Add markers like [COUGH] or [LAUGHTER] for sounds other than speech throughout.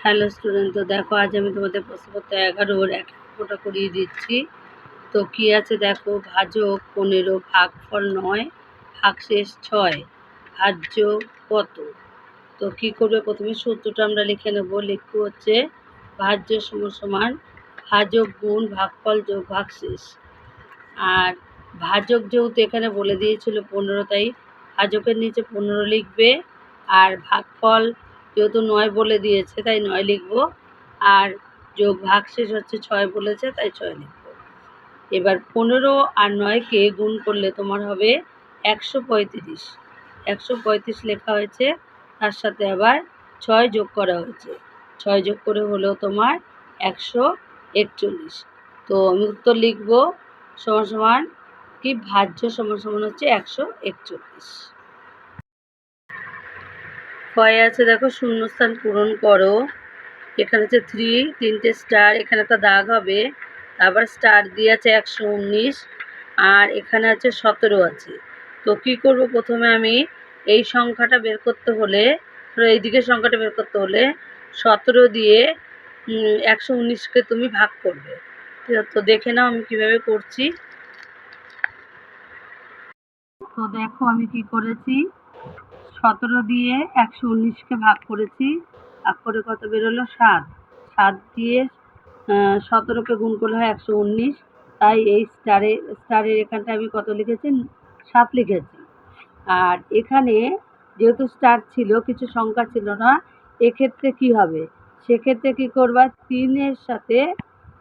Hello student তো দেখো আজ আমি তোমাদের প্রশ্নপত্র এগারোর এক ফোটা করিয়ে দিচ্ছি। তো কি আছে দেখো? ভাজক পনেরো, ভাগফল নয়, ভাগশেষ ছয়, ভাজ্য কত? তো কি করবে? প্রথমে সূত্রটা আমরা লিখে নেব। লিখব হচ্ছে ভাজ্য সমান সমান ভাজক গুণ ভাগফল যোগ ভাগশেষ। আর ভাজক যেহেতু এখানে বলে দিয়েছিল পনেরো, তাই ভাজকের নিচে পনেরো লিখবে। আর ভাগফল যেহেতু নয় বলে দিয়েছে, তাই নয় লিখব। আর যোগ ভাগ শেষ হচ্ছে ছয় বলেছে, তাই ছয় লিখব। এবার পনেরো আর নয়কে গুণ করলে তোমার হবে একশো পঁয়ত্রিশ। একশো পঁয়ত্রিশ লেখা হয়েছে, তার সাথে আবার ছয় যোগ করা হয়েছে। ছয় যোগ করে হলো তোমার একশো একচল্লিশ। তো আমি উত্তর লিখব, সমান সমান কি? ভাজ্য সমান সমান হচ্ছে একশো একচল্লিশ। ক্ষয়ে আছে, দেখো, শূন্যস্থান পূরণ করো। এখানে হচ্ছে থ্রি তিনটে স্টার এখানে একটা দাগ হবে। তারপর স্টার দিয়ে আছে একশো উনিশ, আর এখানে আছে সতেরো আছে। তো কী করব প্রথমে আমি? এই সংখ্যাটা বের করতে হলে এই দিকের সংখ্যাটা বের করতে হলে সতেরো দিয়ে একশো উনিশকে তুমি ভাগ করবে। তো দেখে নাও আমি কীভাবে করছি। তো দেখো আমি কি করেছি। সতেরো দিয়ে একশো উনিশকে ভাগ করেছি ভাগ করে কত বেরোলো? সাত। সাত দিয়ে সতেরোকে গুণ করলে হয় একশো উনিশ। তাই এই স্টারে স্টারের এখানটা আমি কত লিখেছি? সাত লিখেছি। আর এখানে যেহেতু স্টার ছিল, কিছু সংখ্যা ছিল না, এক্ষেত্রে কি হবে? সেক্ষেত্রে কি করবা? তিনের সাথে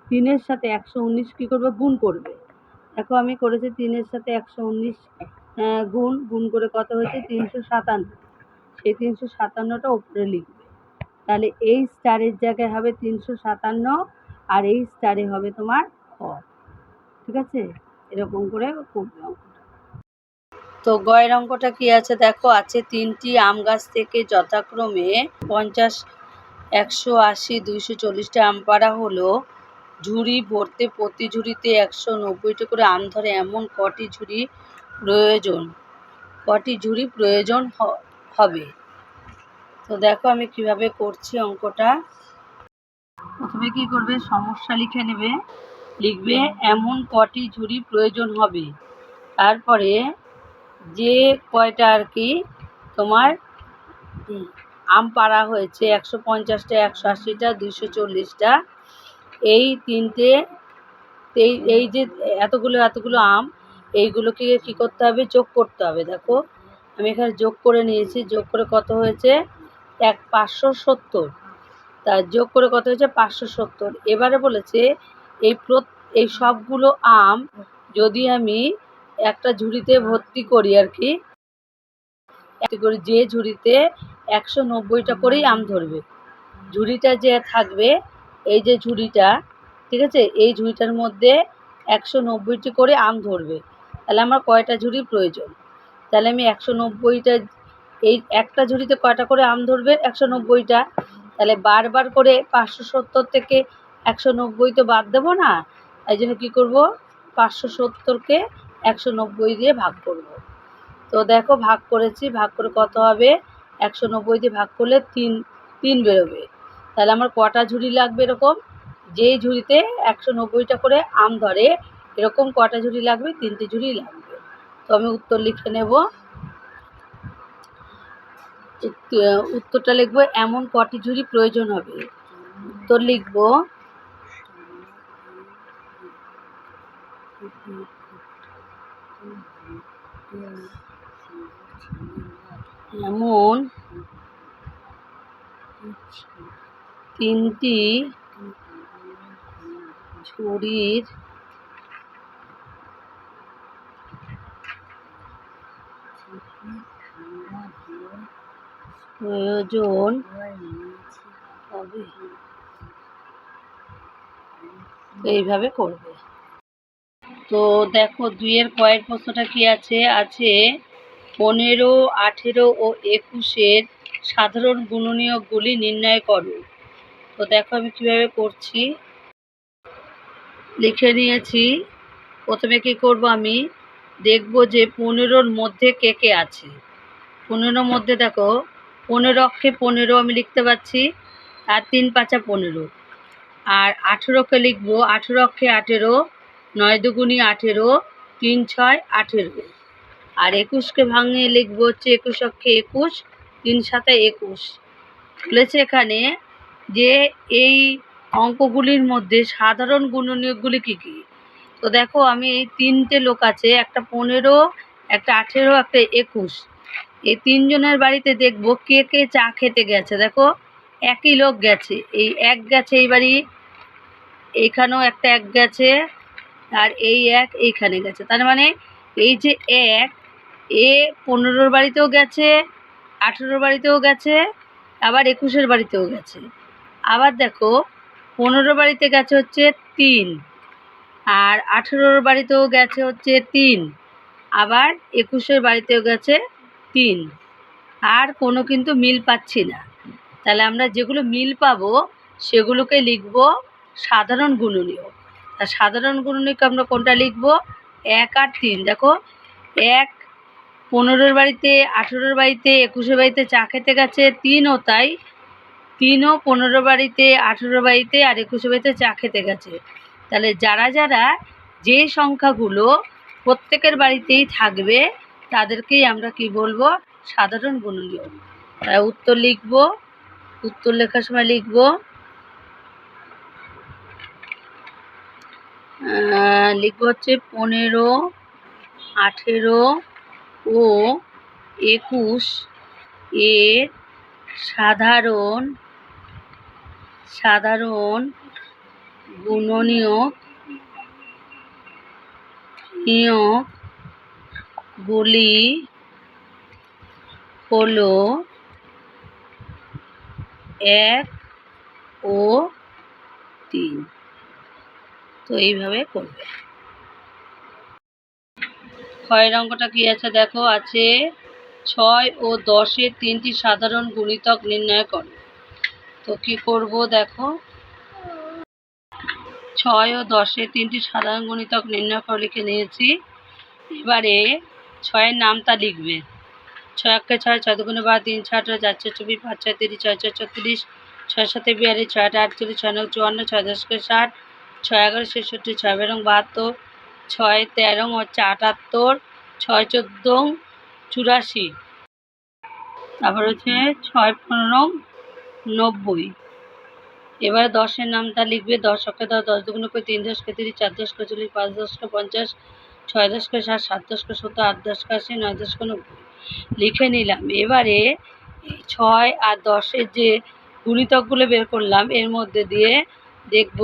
তিনের সাথে একশো উনিশ কী করবে? গুণ করবে। দেখো আমি করেছি তিনের সাথে একশো উনিশ। গুণ গুণ করে কত হয়েছে? তিনশো সাতান্ন। সেই তিনশো সাতান্নটা উপরে লিখবে। তাহলে এই স্টারের জায়গায় হবে তিনশো সাতান্ন আর এই স্টারে হবে তোমার খ ঠিক আছে? এরকম করে করবে তো গয়ের অঙ্কটা কি আছে? দেখো, আছে তিনটি আম গাছ থেকে যথাক্রমে পঞ্চাশ, একশো আশি, দুইশো চল্লিশটা আম পাড়া হলো। ঝুড়ি ভরতে প্রতি ঝুড়িতে একশো নব্বইটা করে আম ধরে। এমন কটি ঝুড়ি প্রয়োজন। কটি ঝুড়ি প্রয়োজন হবে? তো দেখো আমি কীভাবে করছি অঙ্কটা। প্রথমে কি করবে? সমস্যা লিখে নেবে। লিখবে, এমন কটি ঝুড়ি প্রয়োজন হবে। তারপরে যে কয়টা আর কি তোমার আম পাড়া হয়েছে, একশো পঞ্চাশটা, একশো আশিটা, দুইশো চল্লিশটা, এই তিনটে, এই এই যে এতগুলো এতগুলো আম এইগুলোকে কী করতে হবে? যোগ করতে হবে। দেখো, আমি এখানে যোগ করে নিয়েছি। যোগ করে কত হয়েছে? এক, পাঁচশো সত্তর। তা যোগ করে কত হয়েছে? পাঁচশো সত্তর। এবারে বলেছে, এই এই সবগুলো আম যদি আমি একটা ঝুড়িতে ভর্তি করি আর কি করি যে ঝুড়িতে একশো নব্বইটা করেই আম ধরবে। ঝুড়িটা যে থাকবে, এই যে ঝুড়িটা, ঠিক আছে? এই ঝুড়িটার মধ্যে একশো নব্বইটি করে আম ধরবে। তাহলে আমার কয়টা ঝুড়ি প্রয়োজন? তাহলে আমি একশো নব্বইটা এই একটা ঝুড়িতে কয়টা করে আম ধরবে? একশো নব্বইটা। তাহলে বারবার করে পাঁচশো সত্তর থেকে একশো নব্বই তো বাদ দেবো না? তাই জন্য কী করব? পাঁচশো সত্তরকে একশো নব্বই দিয়ে ভাগ করব। তো দেখো, ভাগ করেছি। ভাগ করে কত হবে? একশো নব্বই দিয়ে ভাগ করলে তিন তিন বেরোবে। তাহলে আমার কটা ঝুড়ি লাগবে এরকম? যেই ঝুড়িতে একশো নব্বইটা করে আম ধরে এরকম কটা ঝুড়ি লাগবে? তিনটে ঝুড়ি লাগবে। তো আমি উত্তর লিখে নেব। উত্তরটা লিখব, এমন কটি ঝুড়ি প্রয়োজন হবে? উত্তর লিখব, এমন তিনটি ঝুড়ির প্রয়োজন। হবে এইভাবে করবে। তো দেখো, দুইয়ের কয়ের প্রশ্নটা কি আছে? আছে পনেরো, আঠেরো ও একুশের সাধারণ গুণনীয়কগুলি নির্ণয় করো। তো দেখো আমি কীভাবে করছি। লিখে নিয়েছি। প্রথমে কী করব আমি? দেখব যে পনেরোর মধ্যে কে কে আছে? পনেরোর মধ্যে দেখো পনেরো অক্ষে পনেরো আমি লিখতে পারছি, আর তিন পাঁচা পনেরো। আর আঠেরোকে লিখব, আঠেরো অক্ষে আঠেরো, নয় দুগুনি আঠেরো, তিন ছয় আঠেরো। আর একুশকে ভাঙিয়ে লিখব হচ্ছে একুশ অক্ষে একুশ, তিন সাথে একুশ। বলেছে এখানে যে এই অঙ্কগুলির মধ্যে সাধারণ গুণনীয়কগুলি কী কী? তো দেখো, আমি এই তিনটে লোক আছে, একটা পনেরো, একটা আঠেরো, একটা একুশ। এই তিনজনের বাড়িতে দেখব কে কে চা খেতে গেছে। দেখো, একই লোক গেছে। এই এক গেছে এই বাড়ি, এইখানেও একটা এক গেছে, আর এই এক এইখানে গেছে। তার মানে এই যে এক, এ পনেরোর বাড়িতেও গেছে, আঠেরোর বাড়িতেও গেছে, আবার একুশের বাড়িতেও গেছে। আবার দেখো, পনেরো বাড়িতে গেছে হচ্ছে তিন, আর আঠেরোর বাড়িতেও গেছে হচ্ছে তিন, আবার একুশের বাড়িতেও গেছে তিন। আর কোনো কিন্তু মিল পাচ্ছি না। তাহলে আমরা যেগুলো মিল পাবো, সেগুলোকে লিখব সাধারণ গুণনীয়। তা সাধারণ গুণনীয়কে আমরা কোনটা লিখব? এক আর তিন। দেখো, এক পনেরোর বাড়িতে, আঠেরোর বাড়িতে, একুশের বাড়িতে চা খেতে গেছে, তিনও তাই। তিনও পনেরো বাড়িতে আঠেরো বাড়িতে আর একুশে বাড়িতে চা খেতে গেছে। তাহলে যারা যারা যে সংখ্যাগুলো প্রত্যেকের বাড়িতেই থাকবে তাদেরকেই আমরা কি বলব? সাধারণ গুণনীয় উত্তর লিখব, উত্তর লেখার সময় লিখব লিখব হচ্ছে পনেরো, আঠেরো ও একুশ এর সাধারণ সাধারণ গুণনীয়ক নিয়োগগুলি হলো এক ও তিন। তো এইভাবে করবে। ছয়ের অঙ্কটা কি আছে দেখো? আছে ছয় ও দশের তিনটি সাধারণ গুণিতক নির্ণয় করো। তো কি করব দেখো? ছয় ও দশের তিনটি সাধারণ গুণিতক নির্ণয় করে লিখে নিয়েছি। এবারে ছয়ের নামটা লিখবে। ছয় একে ছয় ছয় দুগুণে বারো, তিন, ছয় আঠারো চার, ছয় চব্বিশ, পাঁচ, ছয় তিরিশ, ছয় ছয় ছত্রিশ, ছয় সাথে বিয়াল্লিশ, ছয় আট আটচল্লিশ, ছয় নয় চুয়ান্ন, ছয় দশকে ষাট, ছয় এগারো, ছেষট্টি, ছয় বেরং বাহাত্তর, ছয় তেরো হচ্ছে আটাত্তর, ছয় চোদ্দ চুরাশি। তারপর হচ্ছে ছয় পনেরো নব্বই। এবার দশের নামটা লিখবে, দশ অক্ষে দশ দশ দুগুণ করে তিন দশকে তিরিশ, চার দশকে চল্লিশ, পাঁচ দশকে পঞ্চাশ ছয় দশকে ষাট সাত দশকে সত্তর, আট দশকে আশি, নয় দশকে নব্বই। লিখে নিলাম। এবারে ছয় আর দশের যে গুণিতকগুলো বের করলাম, এর মধ্যে দিয়ে দেখব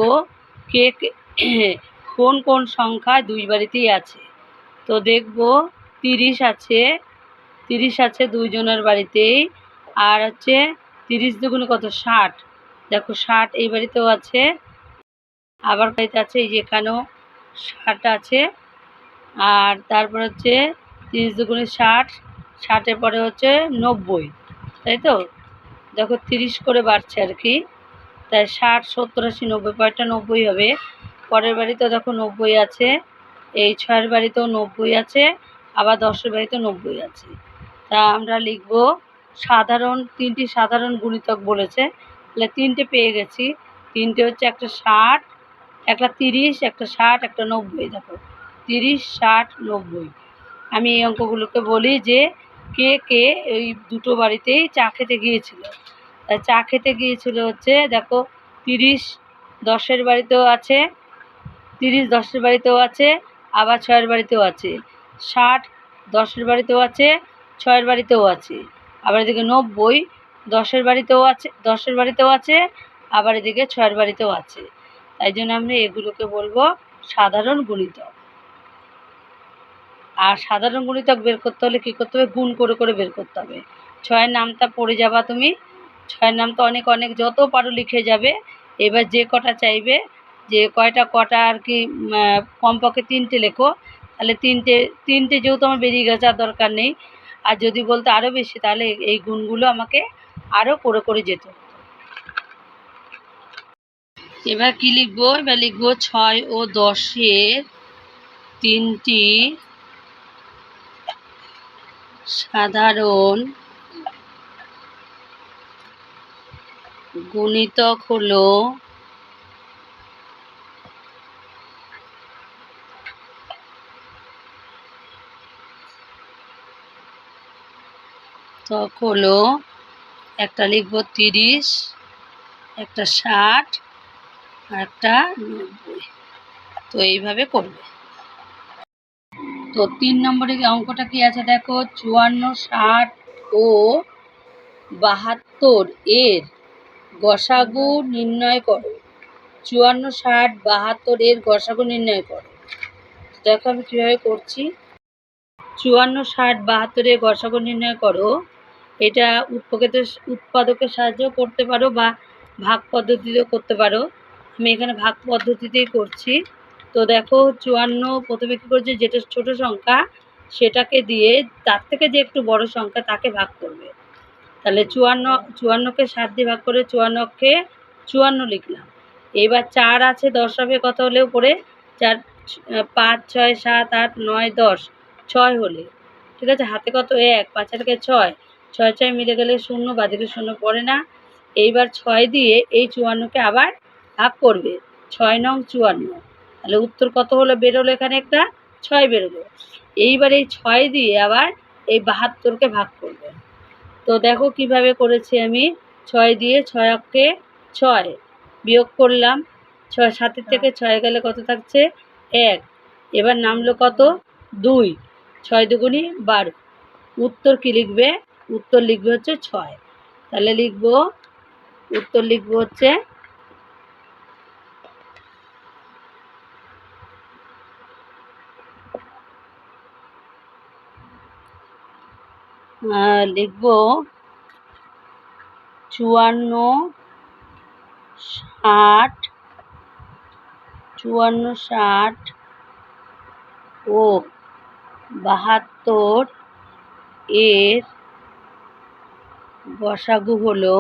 কে [CLEARS THROAT] কোন কোন সংখ্যা দুই বাড়িতেই আছে। তো দেখব তিরিশ আছে তিরিশ আছে দুইজনের বাড়িতেই, আর হচ্ছে তিরিশ দুগুণে কত? ষাট। দেখো ষাট এই বাড়িতেও আছে, আবার বাড়িতে আছে এই যে এখানেও ষাট আছে। আর তারপর হচ্ছে তিরিশ দুগুণে ষাট, ষাটের পরে হচ্ছে নব্বই, তাই তো? দেখো তিরিশ করে বাড়ছে আর কি। তাই ষাট, সত্তর, আশি, নব্বই, পরেরটা নব্বই হবে। পরের বাড়িতেও দেখো নব্বই আছে, এই ছয়ের বাড়িতেও নব্বই আছে, আবার দশের বাড়িতেও নব্বই আছে। তা আমরা লিখব সাধারণ, তিনটি সাধারণ গুণিতক বলেছে। তাহলে তিনটে পেয়ে গেছি। তিনটে হচ্ছে একটা ষাট, একটা তিরিশ, একটা ষাট, একটা নব্বই, দেখো। তিরিশ, ষাট, নব্বই। আমি এই অঙ্কগুলোকে বলি যে কে কে এই দুটো বাড়িতেই চা খেতে গিয়েছিল। চা খেতে গিয়েছিল হচ্ছে, দেখো, তিরিশ দশের বাড়িতেও আছে, তিরিশ দশের বাড়িতেও আছে, আবার ছয়ের বাড়িতেও আছে। ষাট দশের বাড়িতেও আছে, ছয়ের বাড়িতেও আছে। আবার এদিকে নব্বই দশের বাড়িতেও আছে, দশের বাড়িতেও আছে, আবার এদিকে ছয়ের বাড়িতেও আছে। তাই জন্য আমরা এগুলোকে বলব সাধারণ গুণিতক। আর সাধারণ গুণিতক বের করতে হলে কী করতে হবে? গুণ করে করে বের করতে হবে। ছয়ের নামটা পড়ে যাবা তুমি। ছয়ের নামটা অনেক অনেক, যত পারো লিখে যাবে। এবার যে কটা চাইবে, যে কয়টা কটা আর কি কমপক্ষে তিনটে লেখো। তাহলে তিনটে তিনটে যেহেতু আমার বেরিয়ে গেছে, আর দরকার নেই। আর যদি বলতে আরও বেশি, তাহলে এই গুণগুলো আমাকে আরও করে করে যেত এবার কি লিখব? এবার লিখব ছয় ও দশের তিনটি সাধারণ গুণিতক হলো তক হলো একটা লিখব তিরিশ, একটা ষাট আর একটা নব্বই। তো এইভাবে করবে। তো তিন নম্বরে অঙ্কটা কি আছে? দেখো, চুয়ান্ন, ষাট ও বাহাত্তর এর গসাগু নির্ণয় করো। চুয়ান্ন, ষাট, বাহাত্তর এর গসাগু নির্ণয় করো। দেখো আমি কীভাবে করছি। চুয়ান্ন, ষাট বাহাত্তরের গসাগু নির্ণয় করো। এটা উৎপকেতের উৎপাদকের সাহায্যেও করতে পারো বা ভাগ পদ্ধতিতেও করতে পারো। আমি এখানে ভাগ পদ্ধতিতেই করছি। তো দেখো চুয়ান্ন প্রথমে কী করছে, যেটা ছোট সংখ্যা, সেটাকে দিয়ে তার থেকে যে একটু বড় সংখ্যা তাকে ভাগ করবে। তাহলে চুয়ান্ন, চুয়ান্নকে সাত দিয়ে ভাগ করে চুয়ান্নকে চুয়ান্ন লিখলাম। এবার চার আছে, দশ হবে, কত হলে উপরে? চার, পাঁচ, ছয়, সাত, আট, নয়, দশ, ছয় হলে। ঠিক আছে, হাতে কত? এক, পাঁচ থেকে ছয়। ছয় ছয় মিলে গেলে শূন্য, বাদিকে শূন্য পড়ে না। এইবার ছয় দিয়ে এই চুয়ান্নকে আবার ভাগ করবে। ছয় নং চুয়ান্ন। তাহলে উত্তর কত হলো? বেরোলো এখানে একটা ছয় বেরোলো। এইবার এই ছয় দিয়ে আবার এই বাহাত্তরকে ভাগ করবে। তো দেখো কীভাবে করেছি আমি। ছয় দিয়ে ছয় অক্ষে ছয় বিয়োগ করলাম। ছয়, সাতের থেকে ছয় গেলে কত থাকছে? এক। এবার নামলো কত? দুই। ছয় দুগুনি বারো। উত্তর কি লিখবে? উত্তর লিখবে হচ্ছে ছয়। তাহলে লিখব, উত্তর লিখব হচ্ছে লিখব চুয়ান্ন ষাট চুয়ান্ন ষাট ও বাহাত্তর এর গসাগু হলো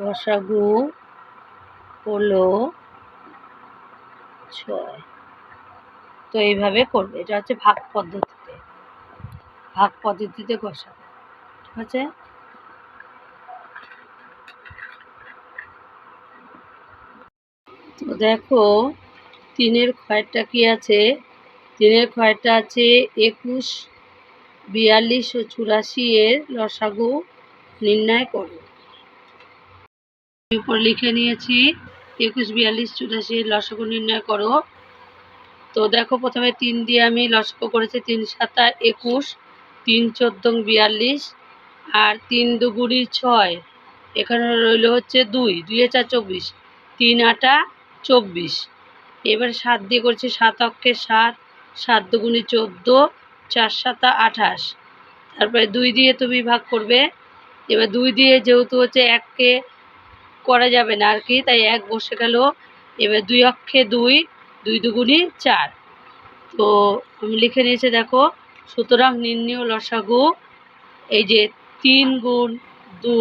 গসাগু হলো ছয়। তো এইভাবে করবে। এটা হচ্ছে ভাগ পদ্ধতিতে। ভাগ পদ্ধতিতে গসাগু ঠিক আছে? তো দেখো, তিনের ক্ষয়টা কি আছে? তিনের ক্ষয়টা আছে একুশ, বিয়াল্লিশ ও চুরাশি এর লসাগু নির্ণয় করো। উপর লিখে নিয়েছি, একুশ, বিয়াল্লিশ, চুরাশি এর লসাগু নির্ণয় করো। তো দেখো প্রথমে তিন দিয়ে আমি লস্ক করেছি তিন সাতা একুশ, তিন চোদ্দ বিয়াল্লিশ আর তিন দুগুড়ি ছয়। এখানে রইল হচ্ছে দুই দুই চার চব্বিশ, তিন আটা চব্বিশ। এবার সাত দিয়ে করছি সাত অক্ষে সাত সাত দুগুণে চোদ্দ, চার সাতা আঠাশ। তারপরে দুই দিয়ে তুমি ভাগ করবে। এবার দুই দিয়ে যেহেতু হচ্ছে এককে করা যাবে না আর কি, তাই এক বসে গেল। এবার দুই অক্ষে দুই দুই দুগুণি চার। তো আমি লিখে নিয়েছে দেখো, সুতরাং নির্ণয় লসাগু এই যে তিন গুণ দু,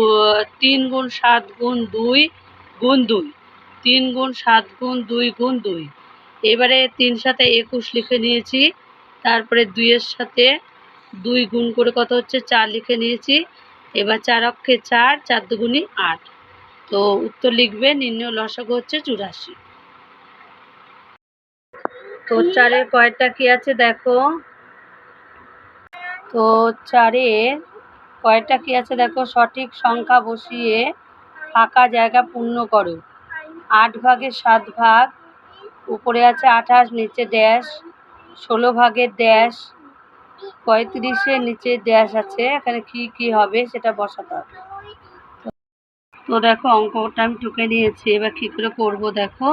তিন গুণ সাত গুণ দুই গুণ দুই, তিন গুণ সাত গুণ দুই গুণ দুই। এবারে তিন সাথে একুশ লিখে নিয়েছি, তারপরে দুইয়ের সাথে দুই গুণ করে কত হচ্ছে? চার লিখে নিয়েছি, এবার চার অক্ষে চার চার দুগুণি আট। তো উত্তর লিখবে, নির্ণয় লসাগু হচ্ছে চুরাশি। তো চারের কয়টা কি আছে দেখো? তো চারের কয়টা কি আছে দেখো? সঠিক সংখ্যা বসিয়ে ফাঁকা জায়গা পূর্ণ করো। আট ভাগের সাত ভাগ, উপরে আছে আঠাশ, নিচে ড্যাশ, ষোলো ভাগের ড্যাশ পঁয়ত্রিশের নিচে ড্যাশ আছে। এখানে কি কি হবে সেটা বসাতে হবে। তো দেখো, অঙ্কটা আমি টুকে নিয়েছি। এবার কী করে করব দেখো?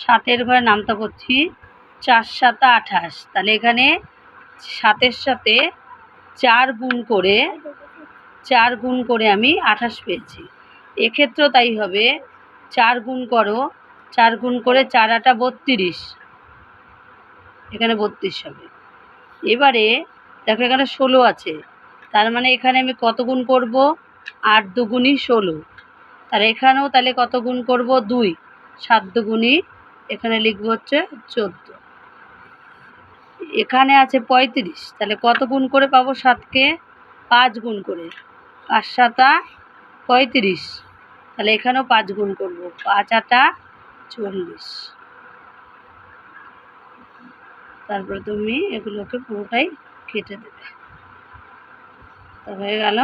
সাতের ঘরে নামতে করছি। চার সাতা আঠাশ। তাহলে এখানে সাতের সাথে চার গুণ করে, চার গুণ করে আমি আঠাশ পেয়েছি। এক্ষেত্রেও তাই হবে। চার গুণ করো। চার গুণ করে চার আটা বত্রিশ। এখানে বত্রিশ হবে। এবারে দেখো এখানে ষোলো আছে। তার মানে এখানে আমি কত গুণ করব? আট দুগুণই ষোলো। তাহলে এখানেও তাহলে কত গুণ করব? দুই। সাত দুগুণই এখানে লিখব হচ্ছে চোদ্দ। এখানে আছে পঁয়ত্রিশ। তাহলে কত গুণ করে পাবো সাতকে? পাঁচ গুণ করে। পাঁচ সাতা পঁয়ত্রিশ। তাহলে এখানেও পাঁচ গুণ করব। পাঁচ আটা চল্লিশ। তারপরে তুমি এগুলোকে পুরোটাই কেটে দেবে। তো হয়ে গেল।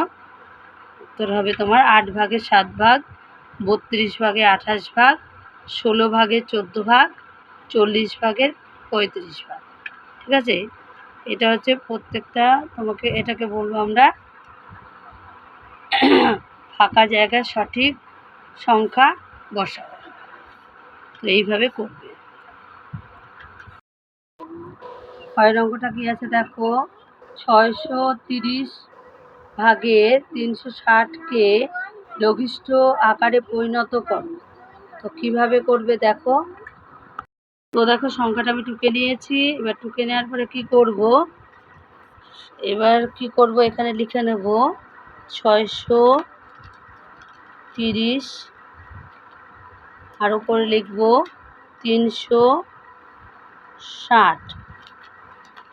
উত্তর হবে তোমার আট ভাগে সাত ভাগ, বত্রিশ ভাগে আঠাশ ভাগ, ষোলো ভাগে চোদ্দ ভাগ, চল্লিশ ভাগের পঁয়ত্রিশ ভাগ। ঠিক আছে? এটা হচ্ছে প্রত্যেকটা তোমাকে এটাকে বলব আমরা ফাঁকা জায়গায় সঠিক সংখ্যা বসাও। তো এইভাবে করবে। ছয় অঙ্কটা কী আছে দেখো? ছয়শো তিরিশ ভাগের তিনশো ষাটকে লঘিষ্ঠ আকারে পরিণত করো। তো কীভাবে করবে দেখো? তো দেখো সংখ্যাটা আমি টুকে নিয়েছি। এবার টুকে নেওয়ার পরে কি করব? এবার কি করব? এখানে লিখে নেব ছয়শো তিরিশ। আর উপরে লিখব তিনশো ষাট।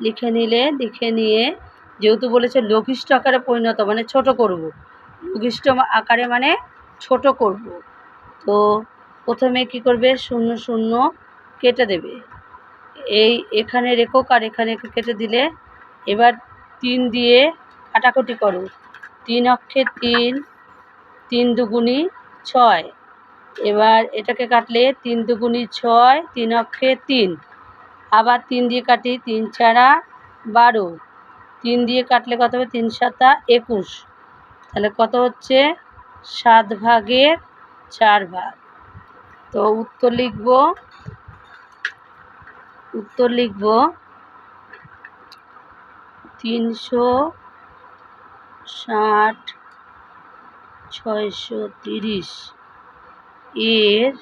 লিখে নিলে, লিখে নিয়ে, যেহেতু বলেছে লঘিষ্ঠ আকারে পরিণত মানে ছোট করব। লঘিষ্ঠ আকারে মানে ছোট করব। তো প্রথমে কি করবে? শূন্য শূন্য কেটে দেবে। এই এখানে রেখো আর এখানে কেটে দিলে এবার তিন দিয়ে কাটাকুটি করো। তিন অক্ষে তিন তিন দুগুনি ছয়। এবার এটাকে কাটলে তিন দুগুনি ছয়, তিন অক্ষে তিন। আবার তিন দিয়ে কাটি, তিন ছাড়া বারো। তিন দিয়ে কাটলে কত হবে? তিন সাতা একুশ। তাহলে কত হচ্ছে? সাত ভাগের চার ভাগ। তো উত্তর লিখব। উত্তর লিখব তিনশো ষাট ছয়শো তিরিশ। এর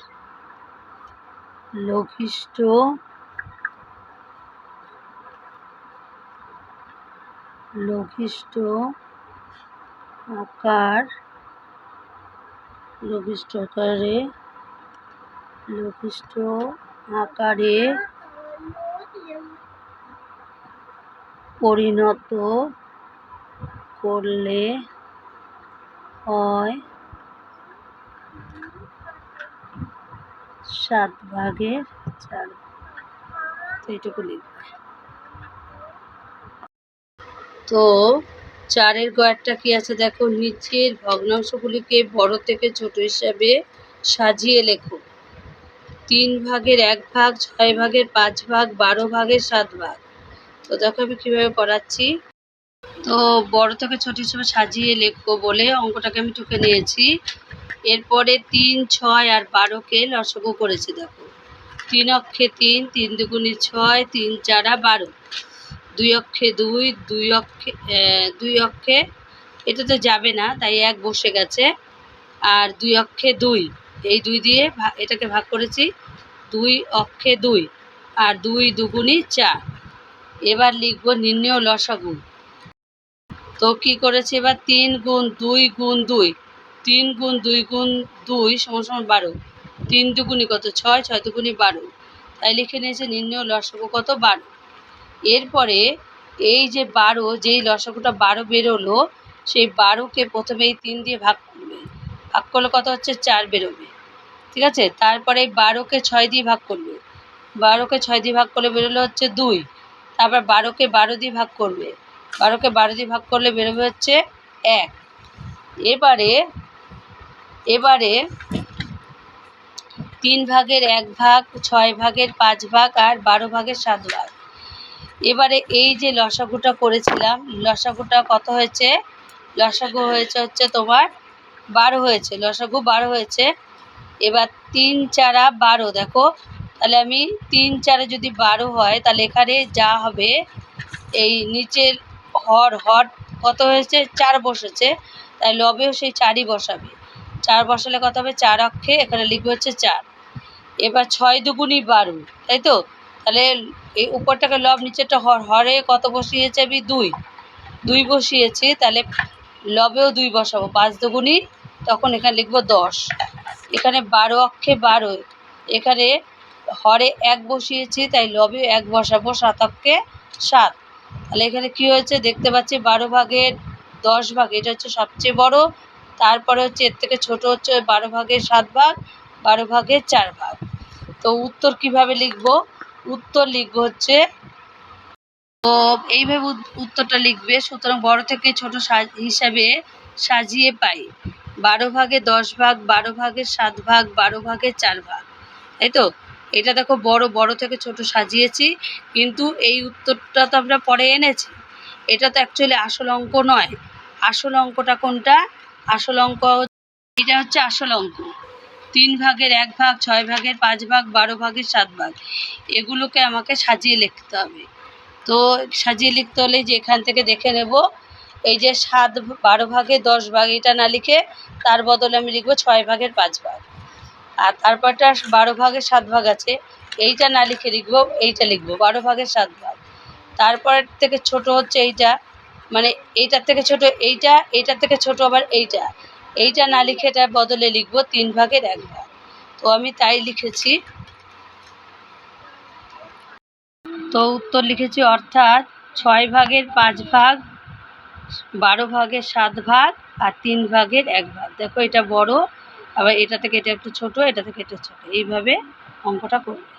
লঘিষ্ঠ লঘিষ্ঠ আকার লঘিষ্ঠ আকারে লঘিষ্ঠ আকারে পরিণত করলে হয় সাত ভাগের চার। এইটুকু লিখবে তো চারের গয়ারটা কি আছে দেখো? নিচের ভগ্নাংশগুলিকে বড় থেকে ছোট হিসাবে সাজিয়ে লেখো। তিন ভাগের এক ভাগ, ছয় ভাগের পাঁচ ভাগ, বারো ভাগের সাত ভাগ। তো দেখো আমি কীভাবে করাচ্ছি তো বড় থেকে ছোট হিসেবে সাজিয়ে লিখব বলে অঙ্কটাকে আমি টুকে নিয়েছি। এরপরে তিন, ছয় আর বারোকে লসগু করেছি, দেখো। তিন অক্ষে তিন তিন দুগুণি ছয়, তিন চারা বারো। দুই অক্ষে দুই দুই অক্ষে দুই অক্ষে, এটা তো যাবে না, তাই এক বসে গেছে। আর দুই অক্ষে দুই, এই দুই দিয়ে এটাকে ভাগ করেছি। দুই অক্ষে দুই, আর দুই দুগুণি চার। এবার লিখব নির্ণয় লসাগু তো কি করেছে এবার? তিন গুণ দুই গুণ দুই। তিন গুণ দুই গুণ দুই সমান বারো। তিন দুগুণি কত? ছয় ছয় দুগুণি বারো। তাই লিখে নিয়েছে নির্ণয় লসাগু কত? বারো। এরপরে এই যে বারো, যেই লসাগুটা বারো বেরোলো, সেই বারোকে প্রথমে এই তিন দিয়ে ভাগ করবে। ভাগ করলে কত হচ্ছে? চার বেরোবে। ঠিক আছে? তারপরে এই বারোকে ছয় দিয়ে ভাগ করবে বারোকে ছয় দিয়ে ভাগ করলে বেরোলো হচ্ছে দুই। তারপর বারোকে বারো দিয়ে ভাগ করবে। বারোকে বারো দিয়ে ভাগ করলে বেরোবে হচ্ছে এক। এবারে এবারে তিন ভাগের এক ভাগ, ছয় ভাগের পাঁচ ভাগ আর বারো ভাগের সাত ভাগ। এবারে এই যে লসাগুটা করেছিলাম, লসাগুটা কত হয়েছে? লসাগু হয়েছে হচ্ছে তোমার বারো হয়েছে, লসাগু বারো হয়েছে। এবার তিন চারা বারো, দেখো তাহলে আমি তিন চারে যদি বারো হয়, তাহলে এখানে যা হবে, এই নিচের হর হর কত হয়েছে? চার বসেছে। তাই লবেও সেই চারই বসাবে। চার বসালে কত হবে? চার অক্ষে, এখানে লিখবে হচ্ছে চার। এবার ছয় দুগুণই বারো, তাই তো? তাহলে এই উপরটাকে লব, নিচেরটা হর, হরে কত বসিয়েছে আমি? দুই। দুই বসিয়েছি, তাহলে লবেও দুই বসাবো, পাঁচ দুগুণি তখন এখানে লিখব দশ। এখানে বারো অক্ষে বারো, এখানে হরে এক বসিয়েছি, তাই লবে এক বসাবো সাত অক্ষে সাত। তাহলে এখানে কি হয়েছে? দেখতে পাচ্ছি বারো ভাগের দশ ভাগ, এটা হচ্ছে সবচেয়ে বড়। তারপরে হচ্ছে এর থেকে ছোট হচ্ছে বারো ভাগের সাত ভাগ, বারো ভাগের চার ভাগ। তো উত্তর কীভাবে লিখব? উত্তর লিখব হচ্ছে, তো এইভাবে উত্তরটা লিখবে। সুতরাং বড় থেকে ছোট হিসাবে সাজিয়ে পাই। বারো ভাগে দশ ভাগ, বারো ভাগের সাত ভাগ, বারো ভাগের চার ভাগ। তাই তো? এটা দেখো বড় বড় থেকে ছোট সাজিয়েছি, কিন্তু এই উত্তরটা তো আমরা পরে এনেছি। এটা তো অ্যাকচুয়ালি আসল অঙ্ক নয়। আসল অঙ্কটা কোনটা? আসল অঙ্ক এটা হচ্ছে আসল অঙ্ক। তিন ভাগের এক ভাগ, ছয় ভাগের পাঁচ ভাগ, বারো ভাগের সাত ভাগ। এগুলোকে আমাকে সাজিয়ে লিখতে হবে। তো সাজিয়ে লিখতে হলে যে এখান থেকে দেখে নেব, এই যে সাত, বারো ভাগে দশ ভাগ, এটা না লিখে তার বদলে আমি লিখব ছয় ভাগের পাঁচ ভাগ। আর তারপরটা বারো ভাগের সাত ভাগ আছে। এইটা না লিখে লিখব, এইটা লিখব। বারো ভাগের সাত ভাগ। তারপরের থেকে ছোট হচ্ছে এইটা। মানে এইটার থেকে ছোট এইটা, এইটার থেকে ছোট আবার এইটা। এইটা না লিখে এটার বদলে লিখব, তিন ভাগের এক ভাগ। তো আমি তাই লিখেছি। তো উত্তর লিখেছি, অর্থাৎ ছয় ভাগের পাঁচ ভাগ, বারো ভাগের সাত ভাগ আর তিন ভাগের এক ভাগ। দেখো এটা বড় আবার এটা থেকে এটা একটু ছোট এটা থেকে এটা ছোট। এইভাবে অঙ্কটা করবে।